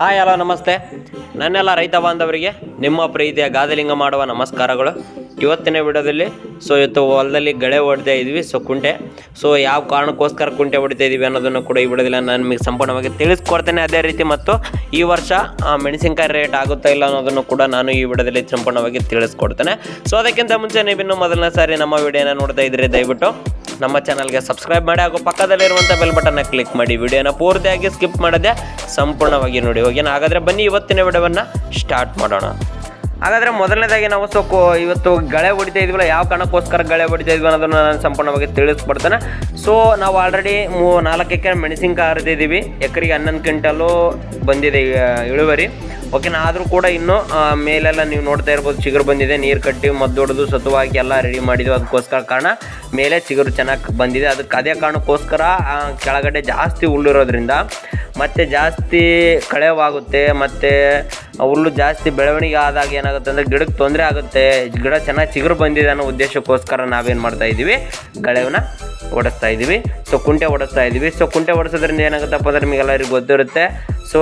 Hi, hello, ನಮಸ್ತೆ. ನನ್ನೆಲ್ಲ ರೈತ ಬಾಂಧವರಿಗೆ ನಿಮ್ಮ ಪ್ರೀತಿಯ ಗಾದಲಿಂಗ ಮಾಡುವ ನಮಸ್ಕಾರಗಳು. ಇವತ್ತಿನ ವಿಡಿಯೋದಲ್ಲಿ ಸೊ ಇವತ್ತು ಹೊಲದಲ್ಲಿ ಗಳೆ ಹೊಡ್ತಾ ಇದ್ವಿ ಸೊ ಕುಂಟೆ. ಸೊ ಯಾವ ಕಾರಣಕ್ಕೋಸ್ಕರ ಕುಂಟೆ ಹೊಡಿತಾ ಇದೀವಿ ಅನ್ನೋದನ್ನು ಕೂಡ ಈ ವಿಡಿಯೋದಲ್ಲಿ ನಾನು ನಿಮಗೆ ಸಂಪೂರ್ಣವಾಗಿ ತಿಳಿಸ್ಕೊಡ್ತೇನೆ ಅದೇ ರೀತಿ ಮತ್ತು ಈ ವರ್ಷ ಮೆಣಸಿನ್ಕಾಯಿ ರೇಟ್ ಆಗುತ್ತಾ ಇಲ್ಲ ಅನ್ನೋದನ್ನು ಕೂಡ ನಾನು ಈ ವಿಡಿಯೋದಲ್ಲಿ ಸಂಪೂರ್ಣವಾಗಿ ತಿಳಿಸ್ಕೊಡ್ತೇನೆ. ಸೊ ಅದಕ್ಕಿಂತ ಮುಂಚೆ ನೀವು ನೀವಿನ್ನು ಮೊದಲನೇ ಸಾರಿ ನಮ್ಮ ವಿಡಿಯೋನ ನೋಡ್ತಾ ಇದ್ರಿ ದಯವಿಟ್ಟು ನಮ್ಮ ಚಾನಲ್ಗೆ ಸಬ್ಸ್ಕ್ರೈಬ್ ಮಾಡಿ ಹಾಗೂ ಪಕ್ಕದಲ್ಲಿರುವಂಥ ಬೆಲ್ ಬಟನ್ನ ಕ್ಲಿಕ್ ಮಾಡಿ. ವಿಡಿಯೋನ ಪೂರ್ತಿಯಾಗಿ ಸ್ಕಿಪ್ ಮಾಡದೆ ಸಂಪೂರ್ಣವಾಗಿ ನೋಡಿ. ಹೋಗಿ ಹಾಗಾದರೆ ಬನ್ನಿ ಇವತ್ತಿನ ವಿಡಿಯೋವನ್ನು ಸ್ಟಾರ್ಟ್ ಮಾಡೋಣ. ಹಾಗಾದರೆ ಮೊದಲನೇದಾಗಿ ನಾವು ಸೊ ಇವತ್ತು ಗಳೆ ಹೊಡಿತಾ ಇದ್ವಲ್ಲ, ಯಾವ ಕಾರಣಕ್ಕೋಸ್ಕರ ಗಳೆ ಹೊಡಿತಾ ಇದ್ವಿ ಅನ್ನೋದನ್ನು ನಾನು ಸಂಪೂರ್ಣವಾಗಿ ತಿಳಿಸ್ಕೊಡ್ತೇನೆ ಸೊ ನಾವು ಆಲ್ರೆಡಿ ಮೂ, ನಾಲ್ಕು ಎಕರೆ ಮೆಣಸಿನ್ಕಾಯಿ ಹರಿದಿದ್ದೀವಿ ಎಕರೆಗೆ ಹನ್ನೊಂದು ಕ್ವಿಂಟಲು ಬಂದಿದೆ ಇಳುವರಿ. ಓಕೆನಾ ಆದರೂ ಕೂಡ ಇನ್ನೂ ಮೇಲೆಲ್ಲ ನೀವು ನೋಡ್ತಾ ಇರ್ಬೋದು, ಚಿಗುರು ಬಂದಿದೆ, ನೀರು ಕಟ್ಟಿ ಮದ್ದು ಹೊಡೆದು ಸತುವಾಗಿ ಎಲ್ಲ ರೆಡಿ ಮಾಡಿದ್ವಿ. ಅದಕ್ಕೋಸ್ಕರ ಕಾರಣ ಮೇಲೆ ಚಿಗುರು ಚೆನ್ನಾಗಿ ಬಂದಿದೆ. ಅದಕ್ಕೆ ಅದೇ ಕಾರಣಕ್ಕೋಸ್ಕರ ಕೆಳಗಡೆ ಜಾಸ್ತಿ ಉಳ್ಳಿರೋದ್ರಿಂದ ಮತ್ತು ಜಾಸ್ತಿ ಕಳೆವಾಗುತ್ತೆ, ಮತ್ತು ಹುಲ್ಲು ಜಾಸ್ತಿ ಬೆಳವಣಿಗೆ ಆದಾಗ ಏನಾಗುತ್ತೆ ಅಂದರೆ ಗಿಡಕ್ಕೆ ತೊಂದರೆ ಆಗುತ್ತೆ. ಗಿಡ ಚೆನ್ನಾಗಿ ಚಿಗುರು ಬಂದಿದೆ ಅನ್ನೋ ಉದ್ದೇಶಕ್ಕೋಸ್ಕರ ನಾವೇನು ಮಾಡ್ತಾ ಇದ್ದೀವಿ ಗಳೆವನ್ನ ಓಡಿಸ್ತಾ ಇದ್ದೀವಿ ಸೊ ಕುಂಟೆ ಓಡಿಸ್ತಾ ಇದ್ದೀವಿ ಸೊ ಕುಂಟೆ ಓಡಿಸೋದ್ರಿಂದ ಏನಾಗುತ್ತಪ್ಪ ಅಂದ್ರೆ ನಿಮಗೆಲ್ಲರಿಗೂ ಗೊತ್ತಿರುತ್ತೆ. ಸೊ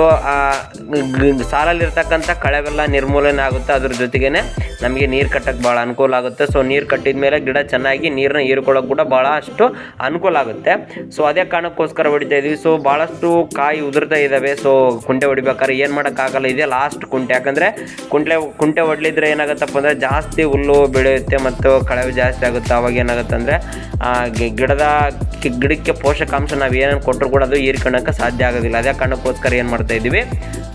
ಸಾಲಲ್ಲಿರ್ತಕ್ಕಂಥ ಕಳೆವೆಲ್ಲ ನಿರ್ಮೂಲನೆ ಆಗುತ್ತೆ ಅದ್ರ ಜೊತೆಗೇನೆ ನಮಗೆ ನೀರು ಕಟ್ಟಕ್ಕೆ ಭಾಳ ಅನುಕೂಲ ಆಗುತ್ತೆ. ಸೊ ನೀರು ಕಟ್ಟಿದ ಮೇಲೆ ಗಿಡ ಚೆನ್ನಾಗಿ ನೀರನ್ನ ಹೀರ್ಕೊಳ್ಳೋಕೆ ಕೂಡ ಭಾಳಷ್ಟು ಅನುಕೂಲ ಆಗುತ್ತೆ. ಸೊ ಅದೇ ಕಾರಣಕ್ಕೋಸ್ಕರ ಹೊಡಿತಾ ಇದ್ವಿ. ಸೊ ಭಾಳಷ್ಟು ಕಾಯಿ ಉದುರ್ತಾ ಇದ್ದಾವೆ ಸೊ ಕುಂಟೆ ಹೊಡಿಬೇಕಾದ್ರೆ ಏನು ಮಾಡೋಕ್ಕಾಗಲ್ಲ ಇದೆ ಲಾಸ್ಟ್ ಕುಂಟೆ. ಯಾಕಂದರೆ ಕುಂಟೆ ಕುಂಟೆ ಹೊಡ್ಲಿದ್ರೆ ಏನಾಗುತ್ತಪ್ಪ ಅಂದರೆ ಜಾಸ್ತಿ ಹುಲ್ಲು ಬೆಳೆಯುತ್ತೆ ಮತ್ತು ಕಳೆವು ಜಾಸ್ತಿ ಆಗುತ್ತೆ. ಅವಾಗ ಏನಾಗುತ್ತೆ ಅಂದರೆ ಗಿಡದ ಗಿಡಕ್ಕೆ ಪೋಷಕಾಂಶ ನಾವು ಏನೇನು ಕೊಟ್ಟರು ಕೂಡ ಅದು ಹೀರ್ಕೊಳ್ಳೋಕೆ ಸಾಧ್ಯ ಆಗೋದಿಲ್ಲ. ಅದೇ ಕಾರಣಕ್ಕೋಸ್ಕರ ಏನು ಮಾಡ್ತಾ ಇದ್ದೀವಿ.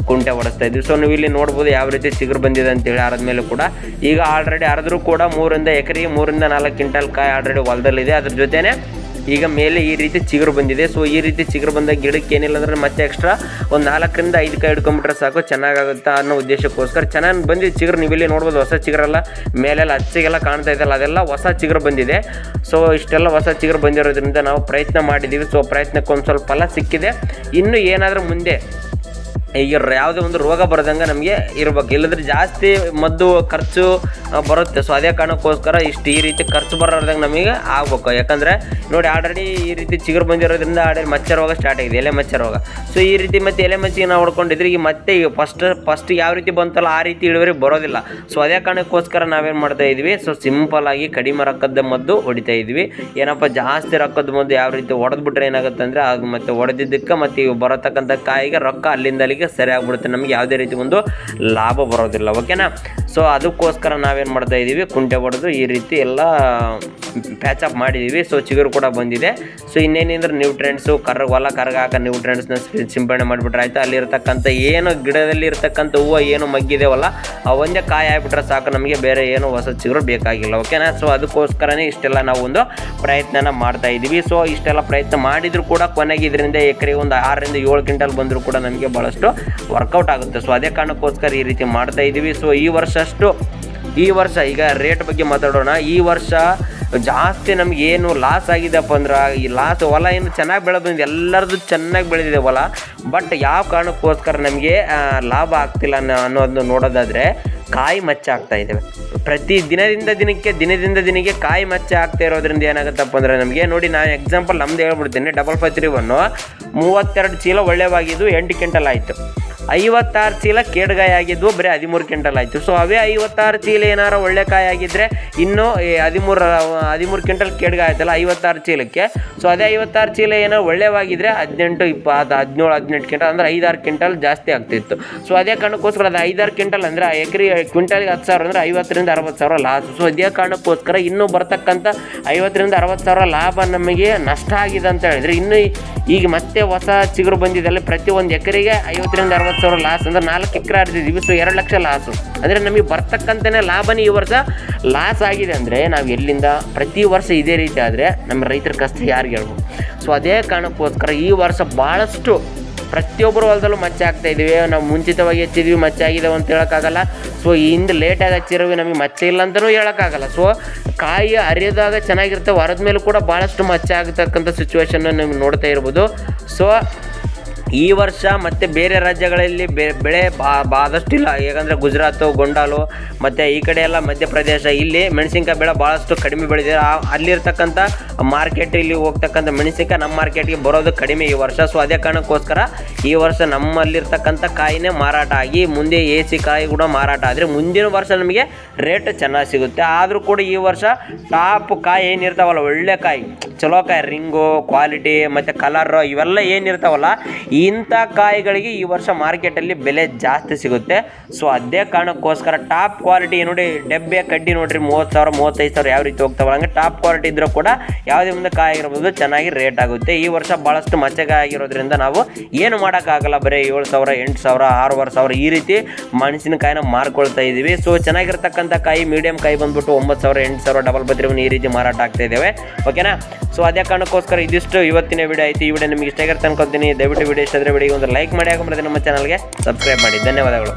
ಕುಂಟೆ ಹೊಡೆಸ್ತಾ ಇದ್ವಿ ಸೊ ನೀವು ಇಲ್ಲಿ ನೋಡ್ಬೋದು ಯಾವ ರೀತಿ ಚಿಗುರು ಬಂದಿದೆ ಅಂತೇಳಿ ಆರದ ಮೇಲೆ ಕೂಡ. ಈಗ ಆಲ್ರೆಡಿ ಅರದ್ರೂ ಕೂಡ ಮೂರಿಂದ ಎಕರೆಗೆ ಮೂರಿಂದ ನಾಲ್ಕು ಕ್ವಿಂಟಲ್ ಕಾಯಿ ಆಲ್ರೆಡಿ ಹೊಲದಲ್ಲಿದೆ. ಅದ್ರ ಜೊತೆನೆ ಈಗ ಮೇಲೆ ಈ ರೀತಿ ಚಿಗುರು ಬಂದಿದೆ. ಸೊ ಈ ರೀತಿ ಚಿಗುರು ಬಂದ ಗಿಡಕ್ಕೆ ಏನಿಲ್ಲ ಅಂದ್ರೆ ಮತ್ತೆ ಎಕ್ಸ್ಟ್ರಾ ಒಂದು ನಾಲ್ಕರಿಂದ ಐದು ಕಾಯಿ ಹಿಡ್ಕೊಂಬಿಟ್ರೆ ಸಾಕು, ಚೆನ್ನಾಗಾಗುತ್ತೆ ಅನ್ನೋ ಉದ್ದೇಶಕ್ಕೋಸ್ಕರ. ಚೆನ್ನಾಗಿ ಬಂದಿದ್ದು ಚಿಗುರು. ನೀವು ಇಲ್ಲಿ ನೋಡ್ಬೋದು ಹೊಸ ಚಿಗುರೆಲ್ಲ, ಮೇಲೆಲ್ಲ ಹಚ್ಚಿಗೆಲ್ಲ ಕಾಣ್ತಾ ಇದೆಯಲ್ಲ, ಅದೆಲ್ಲ ಹೊಸ ಚಿಗುರು ಬಂದಿದೆ. ಸೊ ಇಷ್ಟೆಲ್ಲ ಹೊಸ ಚಿಗುರು ಬಂದಿರೋದ್ರಿಂದ ನಾವು ಪ್ರಯತ್ನ ಮಾಡಿದ್ದೀವಿ. ಸೊ ಪ್ರಯತ್ನಕ್ಕೊಂದು ಸ್ವಲ್ಪ ಫಲ ಸಿಕ್ಕಿದೆ. ಇನ್ನು ಏನಾದರೂ ಮುಂದೆ ಈಗ ಯಾವುದೇ ಒಂದು ರೋಗ ಬರದಂಗೆ ನಮಗೆ ಇರ್ಬೇಕು. ಇಲ್ಲದ್ರೆ ಜಾಸ್ತಿ ಮದ್ದು ಖರ್ಚು ಬರುತ್ತೆ. ಸೊ ಅದೇ ಕಾರಣಕ್ಕೋಸ್ಕರ ಇಷ್ಟು ಈ ರೀತಿ ಖರ್ಚು ಬರೋದಂಗೆ ನಮಗೆ ಆಗ್ಬೇಕು. ಯಾಕಂದರೆ ನೋಡಿ ಆಲ್ರೆಡಿ ಈ ರೀತಿ ಚಿಗುರು ಬಂದಿರೋದ್ರಿಂದ ಆಲ್ರೆಡಿ ಮಚ್ಚ ರೋಗ ಸ್ಟಾರ್ಟ್ ಆಗಿದೆ, ಎಲೆ ಮಚ್ಚ ರೋಗ. ಸೊ ಈ ರೀತಿ ಮತ್ತೆ ಎಲೆ ಮಚ್ಚಿಗೆ ನಾವು ಹೊಡ್ಕೊಂಡಿದ್ರೆ ಈಗ ಮತ್ತೆ ಈಗ ಫಸ್ಟ್ ಫಸ್ಟ್ ಯಾವ ರೀತಿ ಬಂತಲ್ಲ ಆ ರೀತಿ ಇಳುವರಿ ಬರೋದಿಲ್ಲ. ಸೊ ಅದೇ ಕಾರಣಕ್ಕೋಸ್ಕರ ನಾವೇನು ಮಾಡ್ತಾ ಇದ್ವಿ? ಸೊ ಸಿಂಪಲ್ ಆಗಿ ಕಡಿಮೆ ರೊಕ್ಕದ ಮದ್ದು ಹೊಡಿತಾ ಇದ್ವಿ. ಏನಪ್ಪ, ಜಾಸ್ತಿ ರೊಕ್ಕದ ಮದ್ದು ಯಾವ ರೀತಿ ಹೊಡೆದ್ಬಿಟ್ರೆ ಏನಾಗುತ್ತೆ ಅಂದರೆ ಅದು ಮತ್ತೆ ಹೊಡೆದಿದ್ದಕ್ಕೆ ಮತ್ತೆ ಈಗ ಬರತಕ್ಕಂಥ ಕಾಯಿಗೆ ರೊಕ್ಕ ಅಲ್ಲಿಂದ ಅಲ್ಲಿಗೆ ಸರಿ ಆಗ್ಬಿಡುತ್ತೆ ನಮಗೆ ಯಾವುದೇ ರೀತಿ ಒಂದು ಲಾಭ ಬರೋದಿಲ್ಲ. ಓಕೆನಾ ಸೊ ಅದಕ್ಕೋಸ್ಕರ ನಾವೇನು ಮಾಡ್ತಾ ಇದ್ದೀವಿ ಕುಂಟೆ ಹೊಡೆದು ಈ ರೀತಿ ಎಲ್ಲ ಪ್ಯಾಚಪ್ ಮಾಡಿದ್ದೀವಿ ಸೊ ಚಿಗುರು ಕೂಡ ಬಂದಿದೆ. ಸೊ ಇನ್ನೇನಿದ್ರೆ ನ್ಯೂಟ್ರೆಂಟ್ಸು ಕರ್ರ ಹೊಲ ಕರ್ಗ ಹಾಕೋ ನ್ಯೂಟ್ರೆಂಟ್ಸ್ನ ಸಿಂಪಡಣೆ ಮಾಡಿಬಿಟ್ರೆ ಆಯಿತು? ಅಲ್ಲಿರ್ತಕ್ಕಂಥ ಏನು ಗಿಡದಲ್ಲಿ ಇರ್ತಕ್ಕಂಥ ಹೂವು ಏನು ಮಗ್ಗಿದೇವಲ್ಲ ಆ ಒಂದೇ ಕಾಯಿ ಆಗಿಬಿಟ್ರೆ ಸಾಕು. ನಮಗೆ ಬೇರೆ ಏನು ಹೊಸ ಚಿಗುರು ಬೇಕಾಗಿಲ್ಲ. ಓಕೆನಾ ಸೊ ಅದಕ್ಕೋಸ್ಕರನೇ ಇಷ್ಟೆಲ್ಲ ನಾವು ಒಂದು ಪ್ರಯತ್ನನ ಮಾಡ್ತಾ ಇದ್ದೀವಿ ಸೊ ಇಷ್ಟೆಲ್ಲ ಪ್ರಯತ್ನ ಮಾಡಿದರೂ ಕೂಡ ಕೊನೆಗೆ ಇದರಿಂದ ಎಕರೆಗೆ ಒಂದು ಆರರಿಂದ ಏಳು ಕ್ವಿಂಟಲ್ ಬಂದರೂ ಕೂಡ ನಮಗೆ ಭಾಳಷ್ಟು ವರ್ಕೌಟ್ ಆಗುತ್ತೆ. ಸೊ ಅದೇ ಕಾರಣಕ್ಕೋಸ್ಕರ ಈ ರೀತಿ ಮಾಡ್ತಾ ಇದ್ದೀವಿ ಸೊ ಈ ವರ್ಷ ಅಷ್ಟು ಈ ವರ್ಷ ಈಗ ರೇಟ್ ಬಗ್ಗೆ ಮಾತಾಡೋಣ. ಈ ವರ್ಷ ಜಾಸ್ತಿ ನಮ್ಗೆ ಏನು ಲಾಸ್ ಆಗಿದೆಪ್ಪ ಅಂದ್ರೆ, ಈ ಲಾಸ್ ಹೊಲ ಏನು ಚೆನ್ನಾಗಿ ಬೆಳೆ ಬಂದಿದೆ. ಎಲ್ಲರದ್ದು ಚೆನ್ನಾಗಿ ಬೆಳೆದಿದೆ ಹೊಲ. ಬಟ್ ಯಾವ ಕಾರಣಕ್ಕೋಸ್ಕರ ನಮಗೆ ಲಾಭ ಆಗ್ತಿಲ್ಲ ಅನ್ನೋದನ್ನು ಅನ್ನೋದನ್ನ ನೋಡೋದಾದರೆ ಕಾಯಿ ಮಚ್ಚ ಆಗ್ತಾ ಇದ್ದಾವೆ ಪ್ರತಿ ದಿನದಿಂದ ದಿನಕ್ಕೆ ದಿನದಿಂದ ದಿನಕ್ಕೆ ಕಾಯಿ ಮಚ್ಚ ಆಗ್ತಾ ಇರೋದ್ರಿಂದ ಏನಾಗುತ್ತಪ್ಪ ಅಂದರೆ ನಮಗೆ ನೋಡಿ ನಾನು ಎಕ್ಸಾಂಪಲ್ ನಮ್ದು ಹೇಳ್ಬಿಡ್ತೀನಿ. ಡಬಲ್ ಫೈ ತ್ರೀ ಒನ್ನು ಮೂವತ್ತೆರಡು ಚೀಲ ಒಳ್ಳೆಯವಾಗಿದ್ದು ಎಂಟು ಕ್ವಿಂಟಲ್ ಆಯಿತು. ಐವತ್ತಾರು ಚೀಲ ಕೇಡ್ಗಾಯಿ ಆಗಿದ್ವು ಬರೀ ಹದಿಮೂರು ಕ್ವಿಂಟಲ್ ಆಯಿತು. ಸೊ ಅವೇ ಐವತ್ತಾರು ಚೀಲ ಏನಾರ ಒಳ್ಳೆ ಕಾಯಿ ಆಗಿದ್ದರೆ ಇನ್ನೂ ಹದಿಮೂರು ಹದಿಮೂರು ಕ್ವಿಂಟಲ್ ಕೇಡ್ಗಾಯಿ ಆಯ್ತಲ್ಲ ಐವತ್ತಾರು ಚೀಲಕ್ಕೆ. ಸೊ ಅದೇ ಐವತ್ತಾರು ಚೀಲ ಏನೋ ಒಳ್ಳೆವಾಗಿದ್ದರೆ ಹದಿನೆಂಟು, ಇಪ್ಪತ್ತು, ಹದಿನೇಳು, ಹದಿನೆಂಟು ಕ್ವಿಂಟಲ್ ಅಂದರೆ ಐದಾರು ಕ್ವಿಂಟಲ್ ಜಾಸ್ತಿ ಆಗ್ತಿತ್ತು. ಸೊ ಅದೇ ಕಾರಣಕ್ಕೋಸ್ಕರ ಅದು ಐದಾರು ಕ್ವಿಂಟಲ್ ಅಂದರೆ ಎಕರೆ ಕ್ವಿಂಟಲ್ಗೆ ಹತ್ತು ಸಾವಿರ ಅಂದರೆ ಐವತ್ತರಿಂದ ಅರವತ್ತು ಸಾವಿರ ಲಾಸ್. ಸೊ ಅದೇ ಕಾರಣಕ್ಕೋಸ್ಕರ ಇನ್ನೂ ಬರ್ತಕ್ಕಂಥ ಐವತ್ತರಿಂದ ಅರವತ್ತು ಸಾವಿರ ಲಾಭ ನಮಗೆ ನಷ್ಟ ಆಗಿದೆ ಅಂತ ಹೇಳಿದ್ರೆ, ಇನ್ನು ಈಗ ಮತ್ತೆ ಹೊಸ ಚಿಗುರು ಬಂದಿದ್ದಲ್ಲಿ ಪ್ರತಿ ಒಂದು ಎಕರೆಗೆ ಐವತ್ತರಿಂದ ಅರವತ್ತು ಸಾವಿರ ಲಾಸ್ ಅಂದ್ರೆ ನಾಲ್ಕು ಎಕರೆ ಹರಿದಿದ್ದೀವಿ ಸೊ ಎರಡು ಲಕ್ಷ ಲಾಸು ಅಂದರೆ ನಮಗೆ ಬರ್ತಕ್ಕಂಥನೇ ಲಾಭನೇ ಈ ವರ್ಷ ಲಾಸ್ ಆಗಿದೆ ಅಂದರೆ ನಾವು ಎಲ್ಲಿಂದ ಪ್ರತಿ ವರ್ಷ ಇದೇ ರೀತಿ ಆದರೆ ನಮ್ಮ ರೈತರ ಕಷ್ಟ ಯಾರಿಗೆ ಹೇಳ್ಬೋದು? ಸೊ ಅದೇ ಕಾರಣಕ್ಕೋಸ್ಕರ ಈ ವರ್ಷ ಭಾಳಷ್ಟು ಪ್ರತಿಯೊಬ್ಬರು ಹೊಲದಲ್ಲೂ ಮಚ್ಚೆ ಆಗ್ತಾ ಇದ್ದೀವಿ. ನಾವು ಮುಂಚಿತವಾಗಿ ಹಚ್ಚಿದ್ವಿ, ಮಚ್ಚೆ ಅಂತ ಹೇಳೋಕ್ಕಾಗಲ್ಲ. ಸೊ ಹಿಂದೆ ಲೇಟಾಗಿ ಹಚ್ಚಿರೋವಿ ನಮಗೆ ಮಚ್ಚೆ ಇಲ್ಲ ಅಂತಲೂ ಹೇಳೋಕ್ಕಾಗಲ್ಲ. ಸೊ ಕಾಯಿ ಅರಿಯೋದಾಗ ಚೆನ್ನಾಗಿರುತ್ತೆ ಹೊರದ ಮೇಲೂ ಕೂಡ ಭಾಳಷ್ಟು ಮಚ್ಚೆ ಆಗತಕ್ಕಂಥ ಸಿಚುವೇಶನ್ನ ನೀವು ನೋಡ್ತಾ ಇರ್ಬೋದು. ಸೊ ಈ ವರ್ಷ ಮತ್ತು ಬೇರೆ ರಾಜ್ಯಗಳಲ್ಲಿ ಬೆಳೆ ಬಾ ಆದಷ್ಟಿಲ್ಲ ಯಾಕಂದರೆ ಗುಜರಾತು, ಗೊಂಡಾಲು, ಮತ್ತು ಈ ಕಡೆ ಎಲ್ಲ ಮಧ್ಯಪ್ರದೇಶ. ಇಲ್ಲಿ ಮೆಣಸಿನ್ಕಾಯಿ ಬೆಳೆ ಭಾಳಷ್ಟು ಕಡಿಮೆ ಬೆಳೆದಿದೆ. ಅಲ್ಲಿರ್ತಕ್ಕಂಥ ಮಾರ್ಕೆಟ್, ಇಲ್ಲಿ ಹೋಗ್ತಕ್ಕಂಥ ಮೆಣಸಿನ್ಕಾಯಿ ನಮ್ಮ ಮಾರ್ಕೆಟ್ಗೆ ಬರೋದು ಕಡಿಮೆ ಈ ವರ್ಷ. ಸೊ ಅದೇ ಕಾರಣಕ್ಕೋಸ್ಕರ ಈ ವರ್ಷ ನಮ್ಮಲ್ಲಿರ್ತಕ್ಕಂಥ ಕಾಯಿನೇ ಮಾರಾಟ ಆಗಿ, ಮುಂದೆ ಎ ಸಿ ಕಾಯಿ ಕೂಡ ಮಾರಾಟ ಆದರೆ ಮುಂದಿನ ವರ್ಷ ನಮಗೆ ರೇಟ್ ಚೆನ್ನಾಗಿ ಸಿಗುತ್ತೆ. ಆದರೂ ಕೂಡ ಈ ವರ್ಷ ಟಾಪ್ ಕಾಯಿ ಏನಿರ್ತಾವಲ್ಲ, ಒಳ್ಳೆ ಕಾಯಿ, ಚಲೋ ಕಾಯಿ, ರಿಂಗು, ಕ್ವಾಲಿಟಿ, ಮತ್ತು ಕಲರ್, ಇವೆಲ್ಲ ಏನಿರ್ತಾವಲ್ಲ ಇಂಥ ಕಾಯಿಗಳಿಗೆ ಈ ವರ್ಷ ಮಾರ್ಕೆಟಲ್ಲಿ ಬೆಲೆ ಜಾಸ್ತಿ ಸಿಗುತ್ತೆ. ಸೊ ಅದೇ ಕಾರಣಕ್ಕೋಸ್ಕರ ಟಾಪ್ ಕ್ವಾಲಿಟಿ ನೋಡಿ, ಡೆಬ್ಬೆ, ಕಡ್ಡಿ ನೋಡಿರಿ, ಮೂವತ್ತು ಸಾವಿರ, ಮೂವತ್ತೈದು ಸಾವಿರ ಯಾವ ರೀತಿ ಹೋಗ್ತಾವಲ್ಲ, ಹಂಗೆ ಟಾಪ್ ಕ್ವಾಲಿಟಿ ಇದ್ರೂ ಕೂಡ ಯಾವುದೇ ಒಂದು ಕಾಯಿ ಆಗಿರ್ಬೋದು ಚೆನ್ನಾಗಿ ರೇಟ್ ಆಗುತ್ತೆ. ಈ ವರ್ಷ ಭಾಳಷ್ಟು ಮಚ್ಚೆಕಾಯಿ ಆಗಿರೋದ್ರಿಂದ ನಾವು ಏನು ಮಾಡೋಕ್ಕಾಗಲ್ಲ, ಬರೀ ಏಳು ಸಾವಿರ, ಎಂಟು ಸಾವಿರ, ಆರೂವರೆ ಸಾವಿರ ಈ ರೀತಿ ಮೆಣಸಿನಕಾಯಿನ ಮಾರ್ಕೊಳ್ತಾ ಇದ್ದೀವಿ. ಸೊ ಚೆನ್ನಾಗಿರ್ತಕ್ಕಂಥ ಕಾಯಿ ಮೀಡಿಯಂ ಕಾಯಿ ಬಂದ್ಬಿಟ್ಟು ಒಂಬತ್ತು ಸಾವಿರ, ಎಂಟು ಸಾವಿರ ಡಬಲ್ ಬತ್ರಿ ಈ ರೀತಿ ಮಾರಾಟ ಆಗ್ತಾ ಇದ್ದೇವೆ. ಓಕೆನಾ ಸೊ ಅದೇ ಕಾರಣಕ್ಕೋಸ್ಕರ ಇದಿಷ್ಟು ಇವತ್ತಿನ ವಿಡಿಯೋ ಆಯಿತು. ಈ ವಿಡಿಯೋ ನಿಮಗೆ ಇಷ್ಟ ಆಗಿರುತ್ತೆ ಅನ್ಕೊತೀನಿ ದಯವಿಟ್ಟು ವಿಡಿಯೋ ಇಷ್ಟ ವಿಡಿಯೋ ಒಂದು ಲೈಕ್ ಮಾಡಿ ಹಾಕೊಂಡ್ರೆ ನಮ್ಮ ಚಾನಲ್ಗೆ ಸಬ್ಸ್ಕ್ರೈಬ್ ಮಾಡಿ. ಧನ್ಯವಾದಗಳು.